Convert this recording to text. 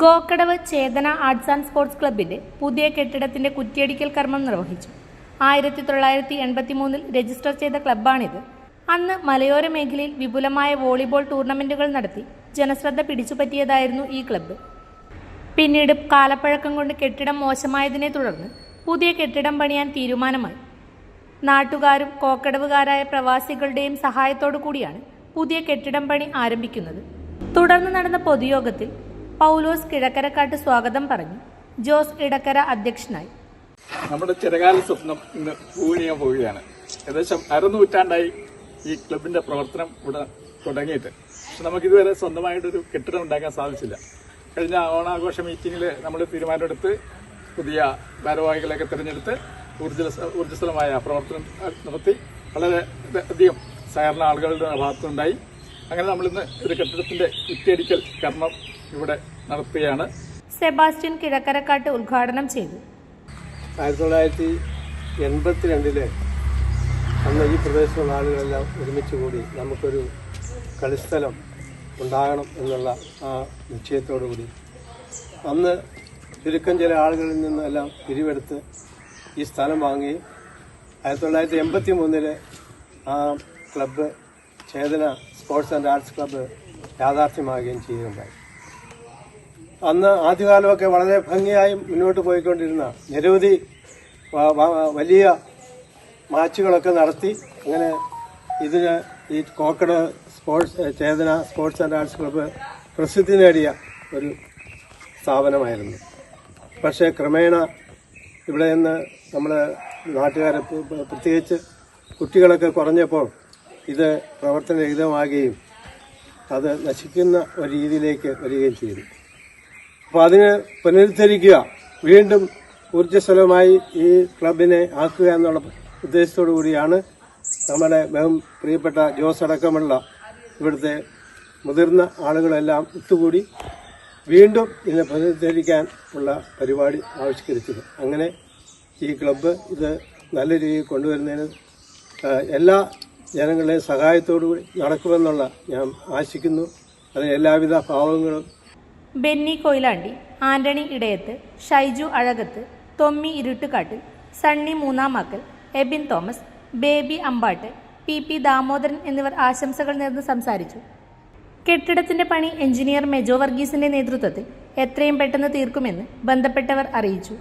Gokkadavu Chethana arts and sports ക്ലബിന്റെ പുതിയ കെട്ടിടത്തിന്റെ കുറ്റിയടിക്കൽ കർമ്മം നിർവഹിച്ചു. ആയിരത്തി തൊള്ളായിരത്തി എൺപത്തി മൂന്നിൽ രജിസ്റ്റർ ചെയ്ത ക്ലബ്ബാണിത്. അന്ന് മലയോര മേഖലയിൽ വിപുലമായ വോളിബോൾ ടൂർണമെന്റുകൾ നടത്തി ജനശ്രദ്ധ പിടിച്ചുപറ്റിയതായിരുന്നു ഈ ക്ലബ്ബ്. പിന്നീട് കാലപ്പഴക്കം കൊണ്ട് കെട്ടിടം മോശമായതിനെ തുടർന്ന് പുതിയ കെട്ടിടം പണിയാൻ തീരുമാനമായി. നാട്ടുകാരും കോക്കടവുകാരായ പ്രവാസികളുടെയും സഹായത്തോടു കൂടിയാണ് പുതിയ കെട്ടിടം പണി ആരംഭിക്കുന്നത്. തുടർന്ന് നടന്ന പൊതുയോഗത്തിൽ പൗലോസ് കിഴക്കരക്കാട്ട് സ്വാഗതം പറഞ്ഞു. ജോസ് ഇടക്കര അധ്യക്ഷനായി. നമ്മുടെ ചിരകാല സ്വപ്നം ഇന്ന് പൂവണിയാൻ പോവുകയാണ്. ഏകദേശം അരനൂറ്റാണ്ടായി ഈ ക്ലബിന്റെ പ്രവർത്തനം ഇവിടെ തുടങ്ങിയിട്ട്. പക്ഷെ നമുക്ക് ഇതുവരെ സ്വന്തമായിട്ടൊരു കെട്ടിടം ഉണ്ടാക്കാൻ സാധിച്ചില്ല. കഴിഞ്ഞ ഓണാഘോഷ മീറ്റിങ്ങിൽ നമ്മൾ തീരുമാനമെടുത്ത് പുതിയ ഭാരവാഹികളെയൊക്കെ തിരഞ്ഞെടുത്ത് ഊർജ ഊർജസ്വലമായ പ്രവർത്തനം നടത്തി. വളരെ അധികം സഹകരണ ആളുകളുടെ ഭാഗത്തുണ്ടായി അങ്ങനെ നമ്മളിന്ന് ഒരു കെട്ടിടത്തിന്റെ കുറ്റിയടിക്കൽ കർമ്മം ഇവിടെ നടത്തുകയാണ്. സെബാസ്റ്റ്യൻ കിഴക്കരക്കാട്ട് ഉദ്ഘാടനം ചെയ്തു. ആയിരത്തി തൊള്ളായിരത്തി എൺപത്തിരണ്ടിൽ അന്ന് ഈ പ്രദേശത്തുള്ള ആളുകളെല്ലാം ഒരുമിച്ച് കൂടി നമുക്കൊരു കളിസ്ഥലം ഉണ്ടാകണം എന്നുള്ള ആ നിശ്ചയത്തോടു കൂടി. അന്ന് ചുരുക്കം ചില ആളുകളിൽ നിന്നെല്ലാം പിരിവെടുത്ത് ഈ സ്ഥലം വാങ്ങി ആയിരത്തി തൊള്ളായിരത്തി എൺപത്തി മൂന്നിൽ ആ club Chethana sports and arts club യാഥാർത്ഥ്യമാകുകയും ചെയ്യുകയുണ്ടായി. അന്ന് ആദ്യകാലമൊക്കെ വളരെ ഭംഗിയായി മുന്നോട്ട് പോയിക്കൊണ്ടിരുന്ന നിരവധി വലിയ മാച്ചുകളൊക്കെ നടത്തി. അങ്ങനെ ഇതിന് ഈ Kokkad sports Chethana sports and arts club പ്രസിദ്ധി നേടിയ ഒരു സ്ഥാപനമായിരുന്നു. പക്ഷേ ക്രമേണ ഇവിടെ നിന്ന് നമ്മുടെ നാട്ടുകാരെ പ്ര- പ്ര- പ്രത്യേകിച്ച് കുട്ടികളൊക്കെ കുറഞ്ഞപ്പോൾ ഇത് പ്രവർത്തനരഹിതമാകുകയും അത് നശിക്കുന്ന ഒരു രീതിയിലേക്ക് വരികയും ചെയ്തു. അപ്പോൾ അതിനെ പുനരുദ്ധരിക്കുക. വീണ്ടും ഊർജസ്വലമായി ഈ ക്ലബിനെ ആക്കുക എന്നുള്ള ഉദ്ദേശത്തോടു കൂടിയാണ് നമ്മുടെ ബഹും പ്രിയപ്പെട്ട ജോസ് അടക്കമുള്ള ഇവിടുത്തെ മുതിർന്ന ആളുകളെല്ലാം ഒത്തുകൂടി വീണ്ടും ഇതിനെ പുനരുദ്ധരിക്കാൻ ഉള്ള പരിപാടി ആവിഷ്കരിച്ചത്. അങ്ങനെ ഈ ക്ലബ്ബ് ഇത് നല്ല രീതിയിൽ കൊണ്ടുവരുന്നതിന് എല്ലാ ജനങ്ങളുടെയും സഹായത്തോടു കൂടി നടക്കുമെന്നുള്ള ഞാൻ ആശിക്കുന്നു. അതിന് എല്ലാവിധ ഭാവങ്ങളും ബെന്നി കൊയിലാണ്ടി ആന്റണി ഇടയത്ത് ഷൈജു അഴകത്ത് തൊമ്മി ഇരുട്ടുകാട്ടിൽ സണ്ണി മൂന്നാമാക്കൽ എബിൻ തോമസ് ബേബി അമ്പാട്ട് പി പി ദാമോദരൻ എന്നിവർ ആശംസകൾ നേർന്ന് സംസാരിച്ചു. കെട്ടിടത്തിന്റെ പണി എഞ്ചിനീയർ മെജോ വർഗീസിന്റെ നേതൃത്വത്തിൽ എത്രയും പെട്ടെന്ന് തീർക്കുമെന്ന് ബന്ധപ്പെട്ടവർ അറിയിച്ചു.